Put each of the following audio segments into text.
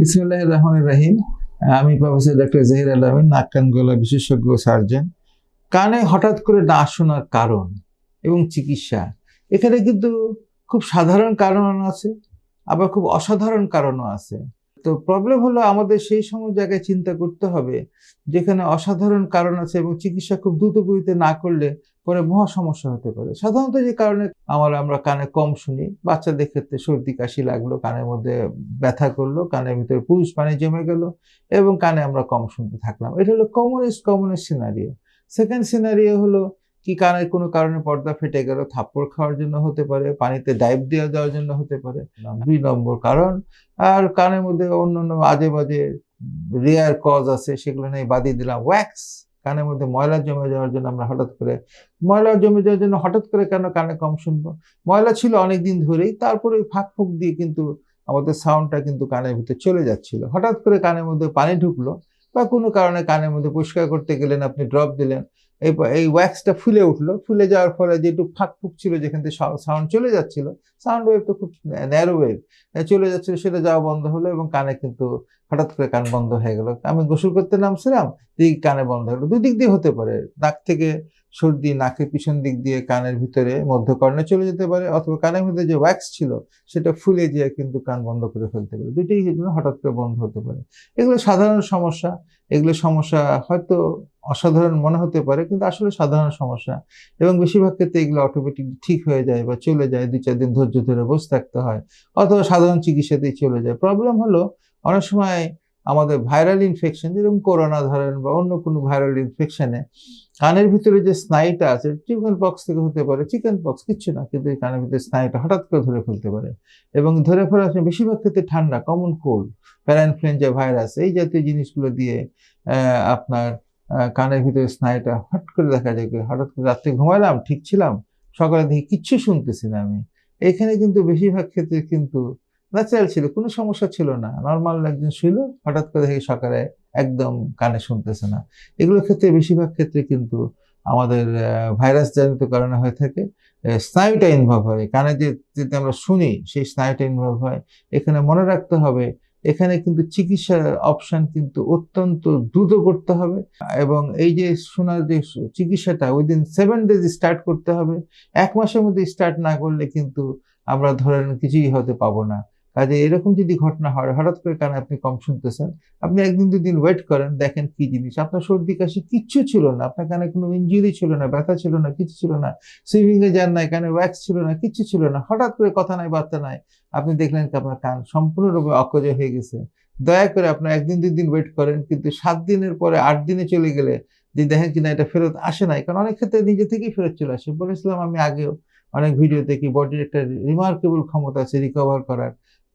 বিসমুল্লাহ রহমান রাহিম। আমি professor doctor জাহির আলমিন, নাক কান গলা বিশেষজ্ঞ সার্জন। কানে হঠাৎ করে না শোনার কারণ এবং চিকিৎসা। এখানে কিন্তু খুব সাধারণ কারণ আছে, আবার খুব অসাধারণ কারণও আছে। তো প্রবলেম হলো আমাদের সেই সময় জায়গায় চিন্তা করতে হবে, যেখানে অসাধারণ কারণ আছে এবং চিকিৎসা খুব দ্রুত গতিতে না করলে পরে মহা সমস্যা হতে পারে। সাধারণত যে কারণে আমার, আমরা কানে কম শুনি, বাচ্চাদের ক্ষেত্রে সর্দি, কাশি লাগল, কানের মধ্যে ব্যথা করল, কানের ভিতরে পুরুষ পানি জমে গেল এবং কানে আমরা কম শুনতে থাকলাম। এটা হলো commonest commonest scenario second scenario হলো কি কানের কোনো কারণে পর্দা ফেটে গেল? থাপ্পড় খাওয়ার জন্য হতে পারে পানিতে ডাইভ দেওয়া দেওয়ার জন্য হতে পারে। দুই নম্বর কারণ আর কানের মধ্যে অন্য অন্য আজে বাজে রেয়ার কজ আছে সেগুলো নিয়ে বাদিয়ে দিলাম। ওয়্যাক্স কানের মধ্যে ময়লা জমে যাওয়ার জন্য আমরা হঠাৎ করে ময়লা জমে যাওয়ার জন্য হঠাৎ করে কেন কানে কম শুনব? ময়লা ছিল অনেক দিন ধরেই তারপরে ওই ফাঁক ফুঁক দিয়ে কিন্তু আমাদের সাউন্ডটা কিন্তু কানের ভিতরে চলে যাচ্ছিল। হঠাৎ করে কানের মধ্যে পানি ঢুকলো বা কোনো কারণে কানের মধ্যে পরিষ্কার করতে গেলেন আপনি ড্রপ দিলেন এই এই ওয়্যাক্সটা ফুলে উঠল। ফুলে যাওয়ার ফলে যেটুকু ফাঁক ফুক ছিল, যেখান থেকে সাউন্ড চলে যাচ্ছিল সাউন্ড ওয়েভ তো খুব ন্যারো ওয়েভ চলে যাচ্ছিল, সেটা যাওয়া বন্ধ হলো এবং কানে কিন্তু হঠাৎ করে কান বন্ধ হয়ে গেল। আমি গোসল করতে নামছিলাম দিক কানে বন্ধ হলো। দুদিক দিয়ে হতে পারে, নাক থেকে সর্দি, নাকের পিছন দিক দিয়ে কানের ভিতরে মধ্যকর্ণে চলে যেতে পারে, অথবা কানের মধ্যে যে ওয়্যাক্স ছিল, সেটা ফুলে যেয়ে কিন্তু কান বন্ধ করে ফেলতে পারে। দুইটাই হঠাৎ করে বন্ধ হতে পারে। এগুলো সাধারণ সমস্যা। এগুলো সমস্যা হয়তো অসাধারণ মনে হতে পারে, কিন্তু আসলে সাধারণ সমস্যা। এবং বেশিরভাগ ক্ষেত্রে এগুলো অটোমেটিক ঠিক হয়ে যায় বা চলে যায়, দুই চার দিন ধৈর্য ধরে বসে থাকতে হয়, অথবা সাধারণ চিকিৎসাতেই চলে যায়। প্রবলেম হলো, অনেক সময় আমাদের ভাইরাল ইনফেকশন যেরকম করোনা ধরেন বা অন্য কোনো ভাইরাল ইনফেকশনে কানের ভিতরে যে স্নায়ুটা আছে চিকেন পক্স থেকে হতে পারে চিকেন পক্স কিচ্ছু না, কিন্তু এই কানের ভিতরে স্নায়ুটা হঠাৎ করে ধরে ফেলতে পারে। এবং ধরে ফেলার সময় বেশিরভাগ ক্ষেত্রে ঠান্ডা কমন কোল্ড প্যারাইনফ্লুয়েঞ্জা ভাইরাস এই জাতীয় জিনিসগুলো দিয়ে আপনার কানের ভিতরে স্নায়ুটা হট করে দেখা যায় হঠাৎ করে রাত্রে ঘুমাইলাম, ঠিক ছিলাম, সকালে দেখি কিচ্ছু শুনতেছি না আমি। এখানে কিন্তু বেশিরভাগ ক্ষেত্রে কিন্তু ন্যাচারাল ছিল, কোনো সমস্যা ছিল না। নর্মাল একজন ছিল হঠাৎ করে দেখি সকালে একদম কানে শুনতেছে না। এগুলোর ক্ষেত্রে, বেশিরভাগ ক্ষেত্রে কিন্তু আমাদের ভাইরাস জনিত কারণে হয়ে থাকে স্নায়ুটা ইনভলভ হয়। কানে যে আমরা শুনি, সেই স্নায়ুটা ইনভলভ হয়। এখানে মনে রাখতে হবে এখানে কিন্তু চিকিৎসার অপশন কিন্তু অত্যন্ত দ্রুত করতে হবে এবং এই যে শোনার যে চিকিৎসাটা উইদিন সেভেন ডেজ স্টার্ট করতে হবে, এক মাসের মধ্যে স্টার্ট না করলে কিন্তু আমরা ধরেন কিছুই হতে পাবো না। কাজে এরকম যদি ঘটনা হয়, হঠাৎ করে কানে আপনি কম শুনতেছেন, আপনি একদিন দুদিন ওয়েট করেন, দেখেন কি জিনিস। আপনার সর্দি, কাশি কিচ্ছু ছিল না, আপনার কানে কোনো ইঞ্জুরি ছিল না, ব্যথা ছিল না, কিছু ছিল না সুইমিং এ যান নাই, কানে ওয়্যাক্স ছিল না, কিচ্ছু ছিল না, হঠাৎ করে কথা নাই, বার্তা নাই, আপনি দেখলেন কি আপনার কান সম্পূর্ণরূপে অকজ হয়ে গেছে। দয়া করে আপনার একদিন দুই দিন ওয়েট করেন, কিন্তু সাত দিনের পরে আট দিনে চলে গেলে যে দেখেন কিনা এটা ফেরত আসে নাই। কারণ অনেক ক্ষেত্রে নিজে থেকেই ফেরত চলে আসে। বলেছিলাম আমি আগেও অনেক ভিডিওতে কি বডির একটা রিমার্কেবল ক্ষমতা আছে রিকভার করার।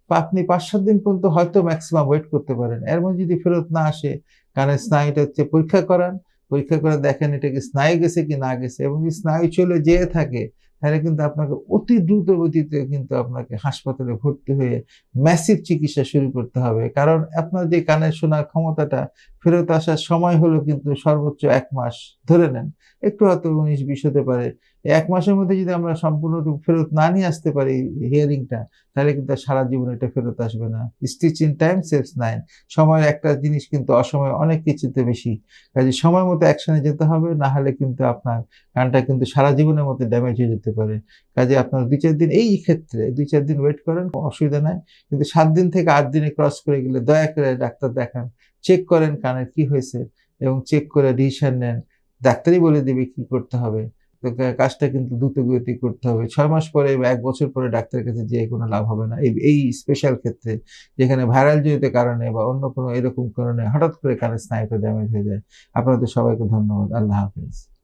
আপনি পাঁচ সাত দিন পর্যন্ত হয়তো ম্যাক্সিমাম ওয়েট করতে পারেন। এর মধ্যে যদি ফেরত না আসে, কারণ স্নায়ুটা হচ্ছে পরীক্ষা করান, পরীক্ষা করে দেখেন এটা কি স্নায়ু গেছে কি না গেছে। এবং স্নায়ু চলে যেয়ে থাকে তাহলে কিন্তু আপনাকে অতি দ্রুত গতিতে কিন্তু আপনাকে হাসপাতালে ভর্তি হয়ে ম্যাসিভ চিকিৎসা শুরু করতে হবে। কারণ আপনার যে কানের শোনার ক্ষমতাটা, ফেরত আসার সময় হলো কিন্তু সর্বোচ্চ এক মাস ধরে নেন। একটু হয়তো উনিশ, বিশ হতে পারে। এক মাসের মধ্যে যদি আমরা সম্পূর্ণ ফেরত না নিয়ে আসতে পারি হিয়ারিংটা তাহলে কিন্তু সারা জীবন এটা ফেরত আসবে না। Stitch in time saves nine সময়ের একটা জিনিস কিন্তু অসময় অনেক কিছুতে বেশি। কাজে সময় মতো অ্যাকশনে যেতে হবে, না হলে কিন্তু আপনার কানটা কিন্তু সারা জীবনের মধ্যে ড্যামেজ হয়ে যেতে পারে। কাজে আপনার দুই, চার দিন এই ক্ষেত্রে দুই, চার দিন ওয়েট করেন অসুবিধা নাই। কিন্তু সাত দিন থেকে আট দিনে ক্রস করে গেলে দয়া করে ডাক্তার দেখান চেক করেন কানের কি হয়েছে এবং চেক করে ডিসিশন নেন, ডাক্তারই বলে দেবে কি করতে হবে। কাজটা কিন্তু দ্রুত গতি করতে হবে। ছয় মাস পরে বা এক বছর পরে ডাক্তারের কাছে যেয়ে কোনো লাভ হবে না। এই স্পেশাল ক্ষেত্রে যেখানে ভাইরাল জনিত কারণে বা অন্য কোনো এরকম কারণে হঠাৎ করে কানের স্নায়ুটা ড্যামেজ হয়ে যায়। আপনাদের সবাইকে ধন্যবাদ। আল্লাহ হাফিজ।